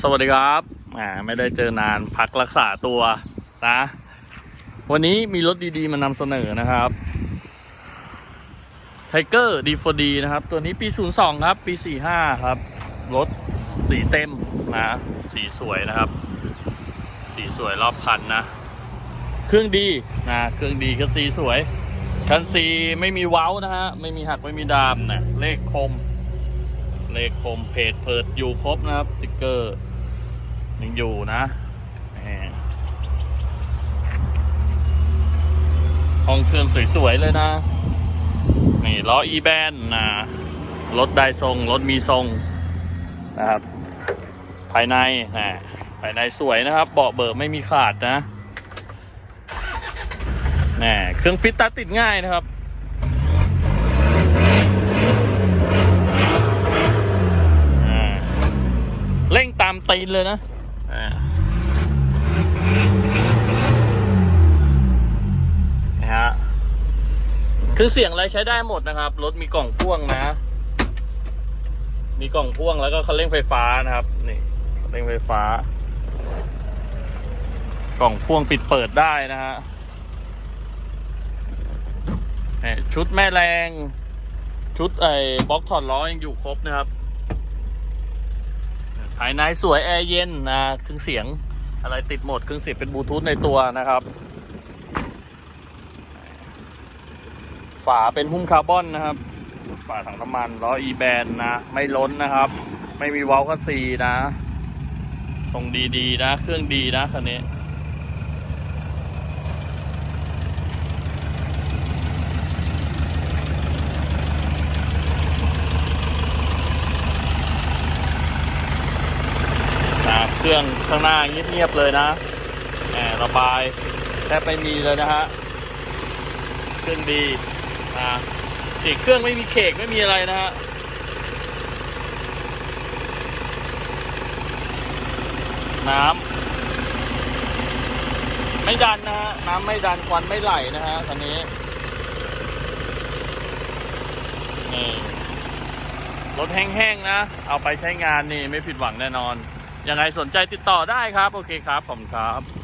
สวัสดีครับแหมไม่ได้เจอนานพักรักษาตัวนะ วันนี้มีรถดีๆมานำเสนอนะครับไทเกอร์ดีฟดีนะครับ ตัวนี้ปี 02 ครับ ปี 45 ครับ รถสีเต็มนะ สีสวยนะครับ สีสวยรอบคันนะ เครื่องดีนะ เครื่องดีคันสีสวย คันสีไม่มีเว้านะฮะ ไม่มีหักไม่มีดามนะเลขคม เลขคมเพจเปิดอยู่ครบนะครับสติกเกอร์ ยังอยู่นะห้องเครื่องสวย ๆ เลยนะ นี่ล้ออีแบนนะรถได้ทรง รถมีทรงนะครับ ภายในนะภายในสวยนะครับ เบาะเบิกไม่มีขาดนะแหมเครื่องฟิตตาติดง่ายนะครับ ตีนเลยนะนะฮะคือเสียงอะไรใช้ได้หมดนะครับ รถมีกล่องพ่วงนะ มีกล่องพ่วงแล้วก็คันเร่งไฟฟ้านะครับ นี่คันเร่งไฟฟ้า กล่องพ่วงปิดเปิดได้นะฮะชุดแม่แรง ชุดไอ้บล็อกถอดล้อยังอยู่ครบนะครับ ภายในสวยแอร์เย็นนะเครื่องเสียงอะไรติดหมดเครื่องเสียงเป็นบลูทูธในตัวนะครับ ฝาเป็นหุ้มคาร์บอนนะครับ ฝาถังน้ำมันล้ออีแบนนะ ไม่ล้นนะครับ ไม่มีเว้าคัสซีนะทรงดีๆนะ เครื่องดีนะคันนี้ เครื่องข้างหน้าเงียบๆเลยนะแหมระบายแทบไม่มีเลยนะฮะเครื่องดีนะสีเครื่องไม่มีเคกไม่มีอะไรนะฮะน้ำไม่ดันนะฮะน้ำไม่ดันควันไม่ไหลนะฮะคันนี้นี่รถแห้งๆนะ เอาไปใช้งานนี่ไม่ผิดหวังแน่นอน ยังไงสนใจติดต่อได้ครับ โอเคครับผมครับ